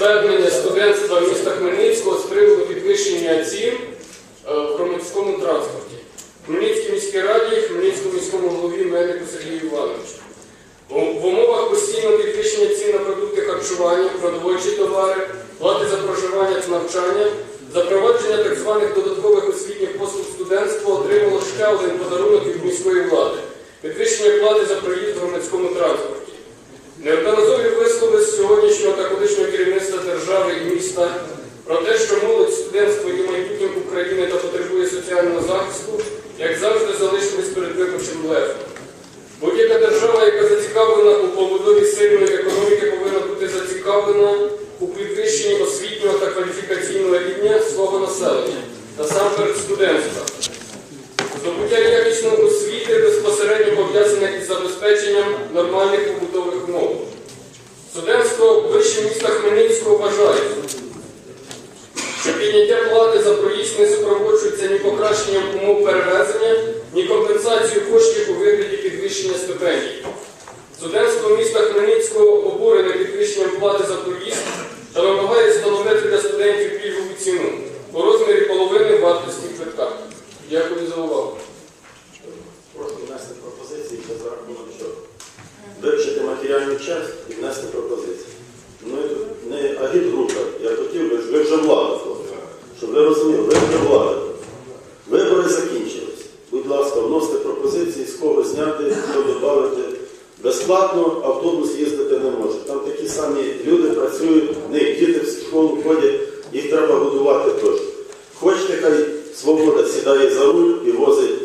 звернення студентства міста Хмельницького з приводу підвищення цін е, в громадському транспорті. Хмельницькій міській раді, Хмельницькому міському голові Мельнику Сергію Івановичу. В умовах постійного підвищення цін на продукти харчування, продовольчі товари, плати за проживання та навчання, запровадження так званих додаткових освітніх послуг студентство отримало ще один подарунок від міської влади підвищення плати за проїзд в громадському транспорті. Неодноразові держави і міста про те, що молодь студентство є майбутнім України та потребує соціального захисту, як завжди залишились перед виборчим блефом. Будь-яка держава, яка зацікавлена у побудові сильної економіки, повинна бути зацікавлена у підвищенні освітнього та кваліфікаційного рівня свого населення та сам перед студентства. Здобуття якісної освіти безпосередньо пов'язане із забезпеченням нормальних побутових умов. Студентство міста Хмельницького вважає, що підняття плати за проїзд не супроводжується ні покращенням умов перевезення, ні компенсацією коштів у вигляді підвищення стипендій. Студентство міста Хмельницького обурене підвищенням плати за проїзд та вимагає встановити для студентів пільгову ціну у розмірі половини вартості квитка. Дякую за увагу. Внести пропозиції за рахунок чого. Вивчити матеріальну часть і внести пропозиції. Не агітгрупа. Я хотів би, ви вже влада, щоб ви розуміли, ви вже влада. Вибори закінчились. Будь ласка, вносите пропозиції, з кого зняти, що додати. Безплатно автобус їздити не може. Там такі самі люди працюють, в них діти в школу ходять, їх треба годувати теж. Хочете, хай свобода сідає за руль і возить